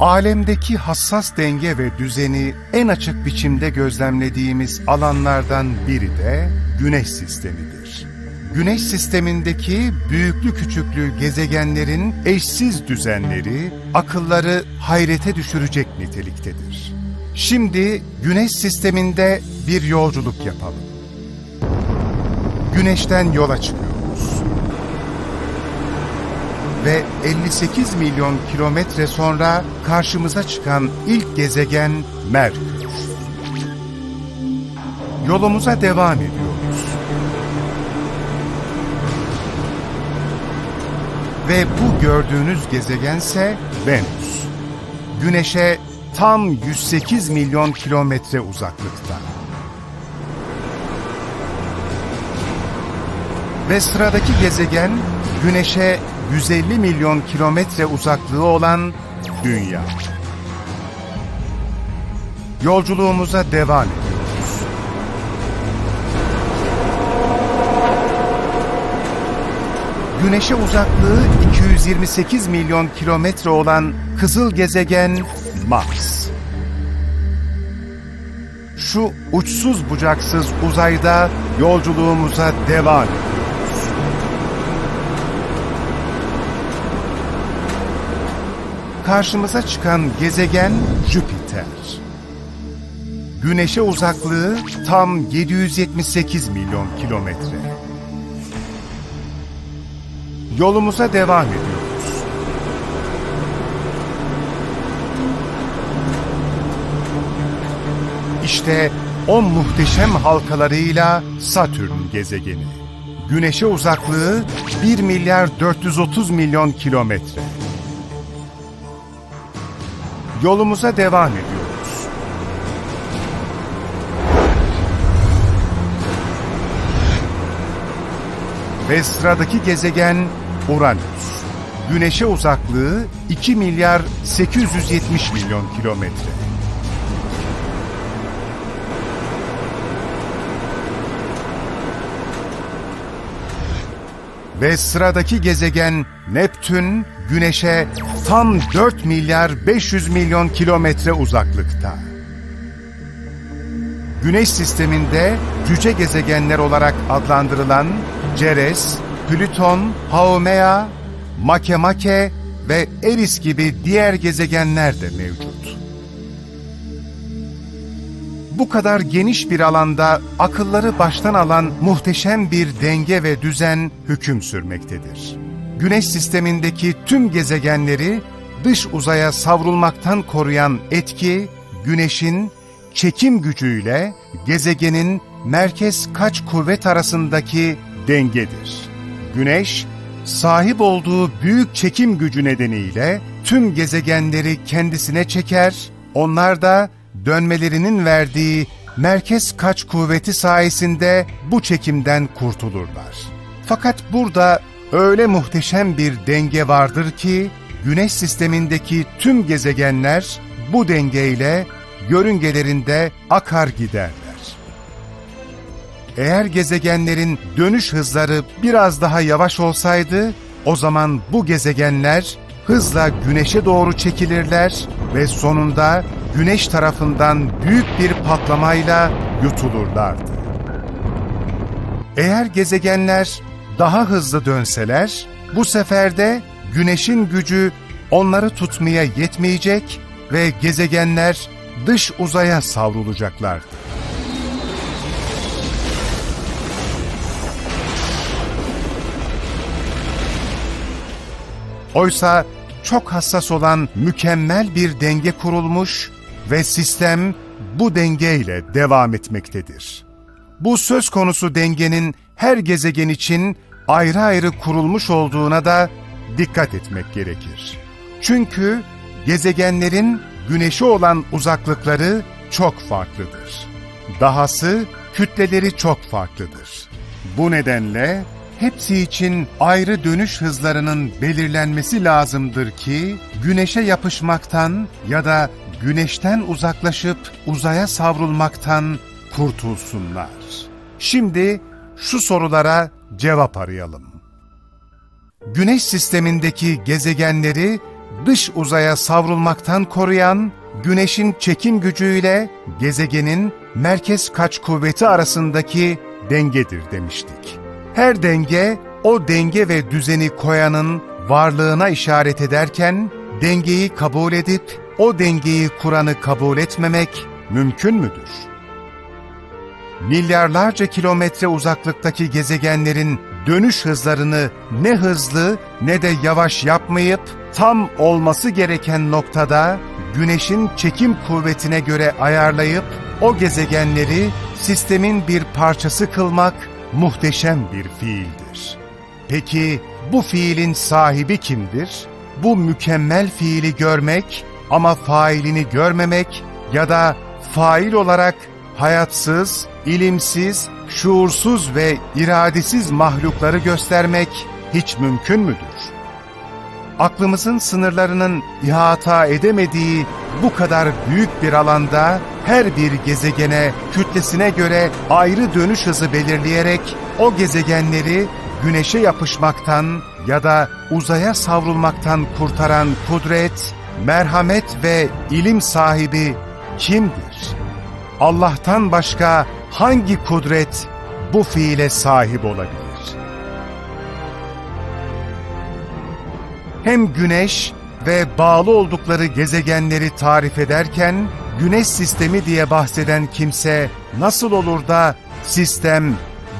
Alemdeki hassas denge ve düzeni en açık biçimde gözlemlediğimiz alanlardan biri de Güneş sistemidir. Güneş sistemindeki büyüklü küçüklü gezegenlerin eşsiz düzenleri, akılları hayrete düşürecek niteliktedir. Şimdi Güneş sisteminde bir yolculuk yapalım. Güneşten yola çıkıyoruz. Ve 58 milyon kilometre sonra karşımıza çıkan ilk gezegen Merkür. Yolumuza devam ediyoruz. Ve bu gördüğünüz gezegense Venüs. Güneş'e tam 108 milyon kilometre uzaklıkta. Ve sıradaki gezegen Güneş'e 150 milyon kilometre uzaklığı olan Dünya. Yolculuğumuza devam ediyoruz. Güneş'e uzaklığı 228 milyon kilometre olan kızıl gezegen Mars. Şu uçsuz bucaksız uzayda yolculuğumuza devam ediyoruz. Karşımıza çıkan gezegen Jüpiter. Güneş'e uzaklığı tam 778 milyon kilometre. Yolumuza devam ediyoruz. İşte o muhteşem halkalarıyla Satürn gezegeni. Güneş'e uzaklığı 1 milyar 430 milyon kilometre. Yolumuza devam ediyoruz. Ve sıradaki gezegen Uranüs. Güneş'e uzaklığı 2 milyar 870 milyon kilometre. Ve sıradaki gezegen Neptün, Güneş'e tam 4 milyar 500 milyon kilometre uzaklıkta. Güneş sisteminde cüce gezegenler olarak adlandırılan Ceres, Plüton, Haumea, Makemake ve Eris gibi diğer gezegenler de mevcut. Bu kadar geniş bir alanda akılları baştan alan muhteşem bir denge ve düzen hüküm sürmektedir. Güneş sistemindeki tüm gezegenleri dış uzaya savrulmaktan koruyan etki, Güneş'in çekim gücüyle gezegenin merkez kaç kuvvet arasındaki dengedir. Güneş, sahip olduğu büyük çekim gücü nedeniyle tüm gezegenleri kendisine çeker, onlar da dönmelerinin verdiği merkez kaç kuvveti sayesinde bu çekimden kurtulurlar. Fakat burada öyle muhteşem bir denge vardır ki, Güneş sistemindeki tüm gezegenler bu dengeyle yörüngelerinde akar giderler. Eğer gezegenlerin dönüş hızları biraz daha yavaş olsaydı, o zaman bu gezegenler hızla güneşe doğru çekilirler ve sonunda güneş tarafından büyük bir patlamayla yutulurlardı. Eğer gezegenler daha hızlı dönseler, bu sefer de güneşin gücü onları tutmaya yetmeyecek ve gezegenler dış uzaya savrulacaklardı. Oysa çok hassas olan mükemmel bir denge kurulmuş ve sistem bu dengeyle devam etmektedir. Bu söz konusu dengenin her gezegen için ayrı ayrı kurulmuş olduğuna da dikkat etmek gerekir. Çünkü gezegenlerin güneşe olan uzaklıkları çok farklıdır. Dahası kütleleri çok farklıdır. Bu nedenle hepsi için ayrı dönüş hızlarının belirlenmesi lazımdır ki güneşe yapışmaktan ya da güneşten uzaklaşıp uzaya savrulmaktan kurtulsunlar. Şimdi şu sorulara cevap arayalım. Güneş sistemindeki gezegenleri dış uzaya savrulmaktan koruyan, güneşin çekim gücüyle gezegenin merkez kaç kuvveti arasındaki dengedir demiştik. Her denge, o denge ve düzeni koyanın varlığına işaret ederken, dengeyi kabul edip o dengeyi kuranı kabul etmemek mümkün müdür? Milyarlarca kilometre uzaklıktaki gezegenlerin dönüş hızlarını ne hızlı ne de yavaş yapmayıp tam olması gereken noktada güneşin çekim kuvvetine göre ayarlayıp o gezegenleri sistemin bir parçası kılmak muhteşem bir fiildir. Peki bu fiilin sahibi kimdir? Bu mükemmel fiili görmek ama failini görmemek ya da fail olarak hayatsız, ilimsiz, şuursuz ve iradesiz mahlukları göstermek hiç mümkün müdür? Aklımızın sınırlarının ihata edemediği bu kadar büyük bir alanda her bir gezegene, kütlesine göre ayrı dönüş hızı belirleyerek o gezegenleri güneşe yapışmaktan ya da uzaya savrulmaktan kurtaran kudret, merhamet ve ilim sahibi kimdir? Allah'tan başka hangi kudret bu fiile sahip olabilir? Hem güneş ve bağlı oldukları gezegenleri tarif ederken, güneş sistemi diye bahseden kimse nasıl olur da sistem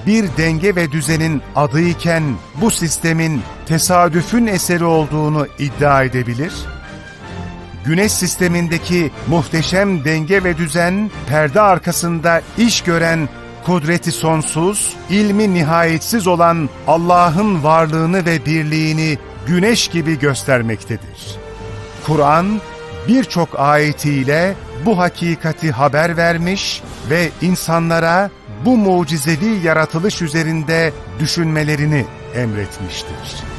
bir denge ve düzenin adıyken bu sistemin tesadüfün eseri olduğunu iddia edebilir? Güneş sistemindeki muhteşem denge ve düzen, perde arkasında iş gören, kudreti sonsuz, ilmi nihayetsiz olan Allah'ın varlığını ve birliğini güneş gibi göstermektedir. Kur'an birçok ayetiyle bu hakikati haber vermiş ve insanlara bu mucizevi yaratılış üzerinde düşünmelerini emretmiştir.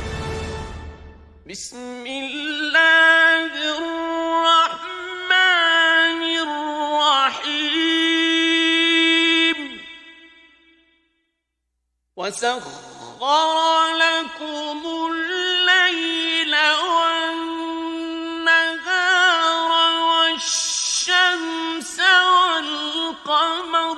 وسخر لكم الليل والنهار والشمس والقمر